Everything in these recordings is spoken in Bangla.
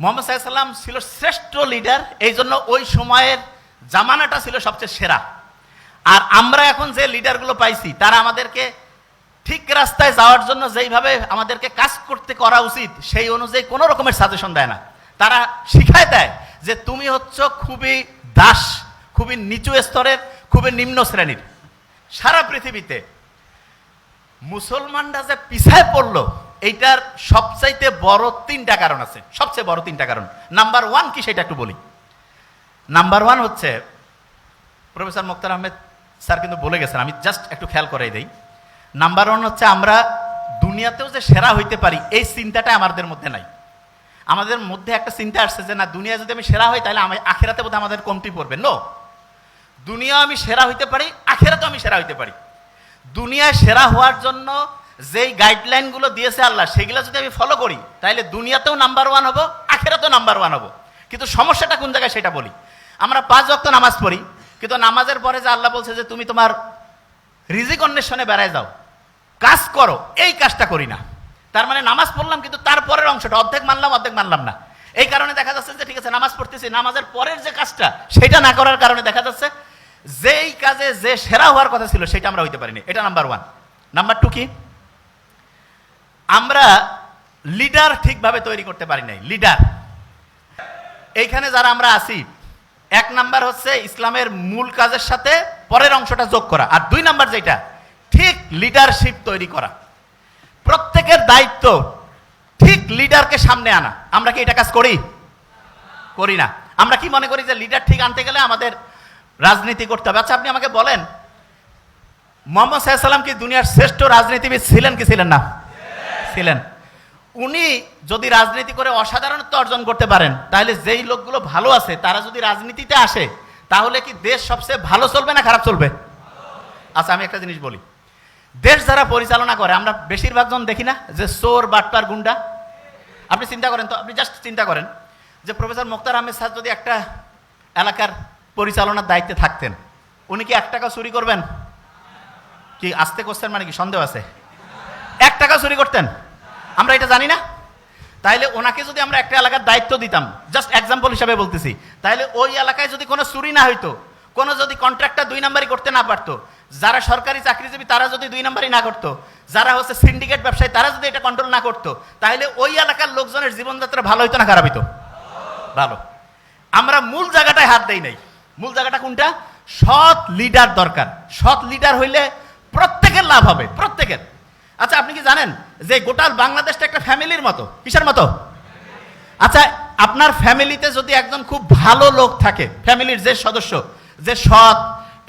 মোহাম্মদ সাল্লাম ছিল শ্রেষ্ঠ লিডার এই জন্য ওই সময়ের জামানাটা ছিল সবচেয়ে সেরা। আর আমরা এখন যে লিডারগুলো পাইছি, তারা আমাদেরকে ঠিক রাস্তায় যাওয়ার জন্য যেইভাবে আমাদেরকে কাজ করতে করা উচিত, সেই অনুযায়ী কোনো রকমের সাজেশন দেয় না। তারা শিখায় দেয় যে তুমি হচ্ছ খুবই দাস, খুবই নিচু স্তরের, খুবই নিম্ন শ্রেণির। সারা পৃথিবীতে মুসলমানরা যে পিছায় পড়ল এইটার সবচাইতে বড় তিনটা কারণ আছে। সবচেয়ে বড় তিনটা কারণ। নাম্বার ওয়ান কি সেটা একটু বলি। নাম্বার ওয়ান হচ্ছে, প্রফেসর মুক্তার আহমেদ স্যার কিন্তু বলে গেছেন, আমি জাস্ট একটু খেয়াল করাই দেই। নাম্বার ওয়ান হচ্ছে আমরা দুনিয়াতেও যে সেরা হইতে পারি, এই চিন্তাটা আমাদের মধ্যে নাই। আমাদের মধ্যে একটা চিন্তা আসছে যে, না দুনিয়া যদি আমি সেরা হই, তাহলে আমি আখেরাতে বোধহয় আমাদের কমতি পড়বে। নো দুনিয়া আমি সেরা হইতে পারি, আখেরাতেও আমি সেরা হইতে পারি। দুনিয়ায় সেরা হওয়ার জন্য যেই গাইডলাইনগুলো দিয়েছে আল্লাহ, সেগুলো যদি আমি ফলো করি তাহলে দুনিয়াতেও নাম্বার ওয়ান হব, আখেরাতেও নাম্বার ওয়ান হব। কিন্তু সমস্যাটা কোন জায়গায় সেটা বলি। আমরা পাঁচ ওয়াক্ত নামাজ পড়ি, কিন্তু নামাজের পরে যে আল্লাহ বলছে যে, তুমি তোমার রিজিক অন্বেষণে বেড়ায় যাও। কাজ করো, এই কাজটা করি না। তার মানে নামাজ পড়লাম, কিন্তু তারপরের অংশটা, অর্ধেক মানলাম অর্ধেক মানলাম না। এই কারণে দেখা যাচ্ছে যে, ঠিক আছে, নামাজ পড়তেছি, নামাজের পরের যে কাজটা, সেটা না করার কারণে দেখা যাচ্ছে যেই কাজে যে সেরা হওয়ার কথা ছিল, সেটা আমরা হইতে পারিনি। এটা নাম্বার ওয়ান নাম্বার টু কি? আমরা লিডার ঠিকভাবে তৈরি করতে পারি নাই, লিডার। এইখানে যারা আমরা আছি, এক নাম্বার হচ্ছে ইসলামের মূল কাজের সাথে পরের অংশটা যোগ করা, আর দুই নাম্বার যেটা, ঠিক লিডারশিপ তৈরি করা। প্রত্যেকের দায়িত্ব ঠিক লিডারকে সামনে আনা। আমরা কি এটা কাজ করি? করি না। আমরা কি মনে করি যে লিডার ঠিক আনতে গেলে আমাদের রাজনীতি করতে হবে? আচ্ছা আপনি আমাকে বলেন, মোহাম্মদ সাল্লাম কি দুনিয়ার শ্রেষ্ঠ রাজনীতিবিদ ছিলেন কি ছিলেন না? ছিলেন উনি যদি রাজনীতি করে অসাধারণত্ব অর্জন করতে পারেন, তাহলে যেই লোকগুলো ভালো আছে, তারা যদি রাজনীতিতে আসে, তাহলে কি দেশ সবচেয়ে ভালো চলবে না খারাপ চলবে? আচ্ছা আমি একটা জিনিস বলি। দেশ যারা পরিচালনা করে, আমরা বেশিরভাগ জন দেখি না, যে চোর, বাটপার, গুন্ডা। আপনি চিন্তা করেন তো, আপনি জাস্ট চিন্তা করেন যে প্রফেসর মুক্তার আহমেদ স্যার যদি একটা এলাকার পরিচালনার দায়িত্বে থাকতেন, উনি কি এক টাকা চুরি করবেন? কি আসতে করছেন মানে কি সন্দেহ আছে? এক টাকা চুরি করতেন? আমরা এটা জানি না। তাইলে ওনাকে যদি আমরা একটা এলাকার দায়িত্ব দিতাম জাস্ট এক্সাম্পল হিসাবে বলতেছি তাহলে ওই এলাকায় যদি কোনো চুরি না হইতো, কোনো যদি কন্ট্রাক্টটা দুই নাম্বারই করতে না পারতো, যারা সরকারি চাকরিজীবী তারা যদি দুই নাম্বারই না করতো, যারা হচ্ছে সিন্ডিকেট ব্যবসায়ী তারা যদি এটা কন্ট্রোল না করতো তাহলে ওই এলাকার লোকজনের জীবনযাত্রা ভালো হইতো না খারাপ হইতো? ভালো। আমরা মূল জায়গাটায় হাত দেই নাই। মূল জায়গাটা কোনটা? সৎ লিডার দরকার। সৎ লিডার হইলে প্রত্যেকের লাভ হবে, প্রত্যেকের। জানেন যে গোটাল বাংলাদেশটা একটা ফ্যামিলির মতো? কিসের মতো? আচ্ছা আপনার ফ্যামিলিতে যদি একজন খুব ভালো লোক থাকে, ফ্যামিলির যে সদস্য, যে সৎ,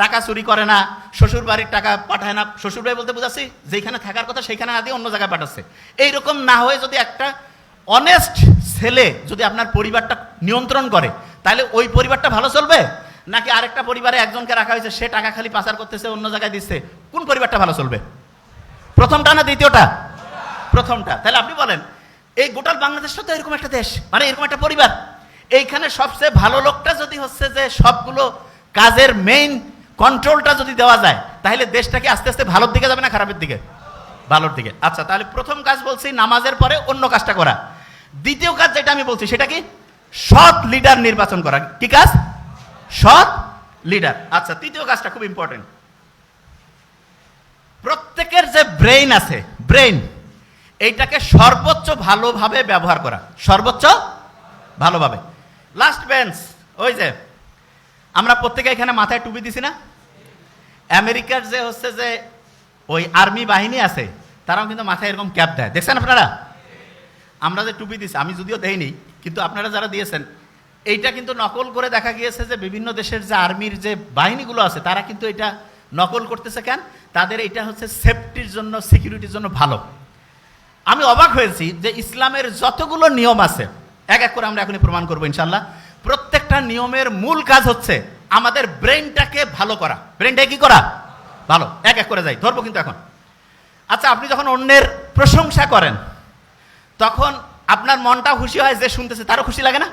টাকা চুরি করে না, শ্বশুর বাড়ির টাকা পাঠায় না, শ্বশুর বাড়ি বলতে বুঝাচ্ছি যেখানে থাকার কথা সেইখানে না দিয়ে অন্য জায়গায় পাঠাচ্ছে। এইরকম না হয়ে যদি একটা অনেস্ট ছেলে যদি আপনার পরিবারটা নিয়ন্ত্রণ করে, তাহলে ওই পরিবারটা ভালো চলবে? নাকি আরেকটা পরিবারে একজনকে রাখা হয়েছে, সে টাকা খালি পাচার করতেছে, অন্য জায়গায় দিচ্ছে, কোন পরিবারটা ভালো চলবে? প্রথমটা না দ্বিতীয়টা? প্রথমটা। তাহলে আপনি বলেন, এই গোটাল বাংলাদেশটা তো এরকম একটা দেশ মানে এরকম একটা পরিবার। এইখানে সবচেয়ে ভালো লোকটা যদি হচ্ছে যে সবগুলো কাজের মেইন কন্ট্রোলটা যদি দেওয়া যায়, তাহলে দেশটাকে আস্তে আস্তে ভালোর দিকে যাবে না খারাপের দিকে? ভালোর দিকে। আচ্ছা তাহলে প্রথম কাজ বলছি, নামাজের পরে অন্য কাজটা করা। দ্বিতীয় কাজ যেটা আমি বলছি, সেটা কি? সৎ লিডার নির্বাচন করা। কি কাজ? সৎ লিডার আচ্ছা তৃতীয় কাজটা খুব ইম্পর্টেন্ট প্রত্যেকের যে ব্রেইন আছে ব্রেইন এইটাকে সর্বোচ্চ ভালোভাবে ব্যবহার করা। সর্বোচ্চ ভালোভাবে। লাস্ট বেঞ্চ ওই যে, আমরা প্রত্যেকে এখানে মাথায় টুপি দিছি না? আমেরিকার যে হচ্ছে যে, ওই আর্মি বাহিনী আছে, তারাও কিন্তু মাথায় এরকম ক্যাপ দেয়। দেখছেন আপনারা? আমরা যে টুপি দিছি, আমি যদিও দেইনি, কিন্তু আপনারা যারা দিয়েছেন, এইটা কিন্তু নকল করে দেখা গিয়েছে যে বিভিন্ন দেশের যে আর্মির যে বাহিনীগুলো আছে, তারা কিন্তু এটা নকল করতেছে কেন? তাদের এটা হচ্ছে সেফটির জন্য সিকিউরিটির জন্য ভালো। আমি অবাক হয়েছি যে ইসলামের যতগুলো নিয়ম আছে, এক এক করে আমরা এখনই প্রমাণ করব ইনশাল্লাহ প্রত্যেকটা নিয়মের মূল কাজ হচ্ছে আমাদের ব্রেনটাকে ভালো করা। ব্রেনটাকে কি করা? ভালো। এক এক করে যাই। ধরবো কিন্তু এখন। আচ্ছা আপনি যখন অন্যের প্রশংসা করেন, তখন আপনার মনটা খুশি হয় যে শুনতেছে, তারও খুশি লাগে না?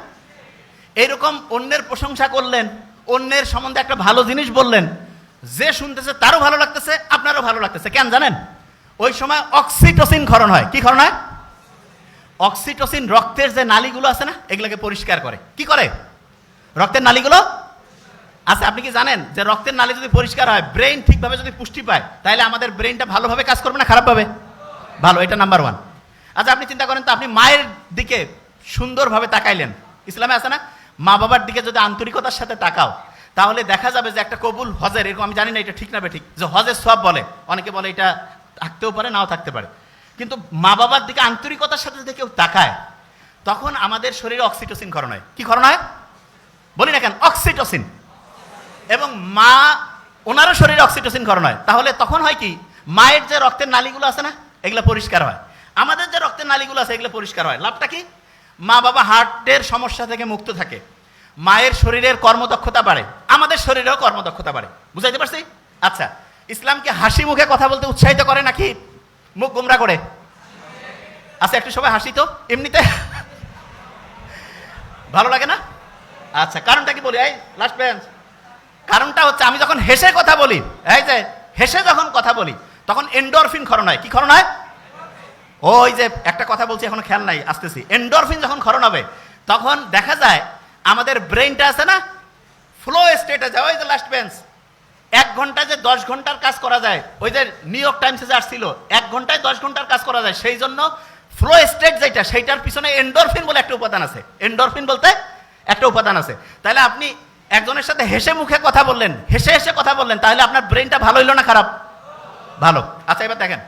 এইরকম অন্যের প্রশংসা করলেন, অন্যের সম্বন্ধে একটা ভালো জিনিস বললেন যে শুনতেছে তারও ভালো লাগতেছে, আপনারও ভালো লাগতেছে। কেন জানেন? ওই সময় অক্সিটোসিন ক্ষরণ হয়। কি ক্ষরণ হয়? অক্সিটোসিন রক্তের যে নালীগুলো আছে না, এগুলোকে পরিষ্কার করে। কি করে? রক্তের নালীগুলো? আচ্ছা আপনি কি জানেন যে রক্তের নালী যদি পরিষ্কার হয় ব্রেন ঠিকভাবে যদি পুষ্টি পায় তাহলে আমাদের ব্রেনটা ভালোভাবে কাজ করবে না খারাপভাবে? ভালো, এটা নাম্বার ওয়ান আচ্ছা আপনি চিন্তা করেন তো, আপনি মায়ের দিকে সুন্দরভাবে তাকাইলেন। ইসলামে আছে না? মা বাবার দিকে যদি আন্তরিকতার সাথে তাকাও তাহলে দেখা যাবে যে একটা কবুল হজের, এরকম আমি জানি না এটা ঠিক না ঠিক, যে হজের সব বলে। অনেকে বলে এটা থাকতেও পারে, নাও থাকতে পারে। কিন্তু মা বাবার দিকে আন্তরিকতার সাথে যদি কেউ তাকায়, তখন আমাদের শরীরে অক্সিটোসিন ক্ষরণ হয়। কি ক্ষরণ হয়? বলি না কেন, অক্সিটোসিন। এবং মা, ওনারও শরীরে অক্সিটোসিন ক্ষরণ হয়। তাহলে তখন হয় কি, মায়ের যে রক্তের নালীগুলো আছে না, এগুলো পরিষ্কার হয়। আমাদের যে রক্তের নালীগুলো আছে, এগুলো পরিষ্কার হয়। লাভটা কি? মা বাবা হার্টের সমস্যা থেকে মুক্ত থাকে। মায়ের শরীরের কর্মদক্ষতা বাড়ে। আমাদের শরীরেও কর্মদক্ষতা বাড়ে। বুঝাইতে পারছি? আচ্ছা ইসলামকে হাসি মুখে কথা বলতে উৎসাহিত করে নাকি মুখ গুমরা করে? আচ্ছা একটু সবাই হাসি তো, এমনিতে? ভালো লাগে না? আচ্ছা কারণটা কি বলি? এই লাস্ট বেঞ্চ কারণটা হচ্ছে, আমি যখন হেসে কথা বলি, এই যে, হেসে যখন কথা বলি, তখন এন্ডরফিন ক্ষরণ হয়। কি ক্ষরণ হয়? ওই যে, একটা কথা বলছি, এখন খেয়াল নাই, আসতেছি। এন্ডরফিন যখন ক্ষরণ হবে, তখন দেখা যায়, আমাদের ব্রেনটা আছে না ফ্লো স্টেটে যায় ওই যে লাস্ট বেঞ্চ এক ঘন্টায় যে দশ ঘণ্টার কাজ করা যায়, ওই যে নিউ ইয়র্ক টাইমসে যে আসছিল, এক ঘন্টায় দশ ঘণ্টার কাজ করা যায়, সেই জন্য ফ্লো স্টেট যেটা, সেইটার পিছনে এন্ডরফিন বলে একটা উপাদান আছে। এন্ডরফিন বলতে একটা উপাদান আছে। তাহলে আপনি একজনের সাথে হেসে মুখে কথা বললেন, হেসে হেসে কথা বললেন, তাহলে আপনার ব্রেনটা ভালো হইল না খারাপ? ভালো। আচ্ছা এবার দেখেন।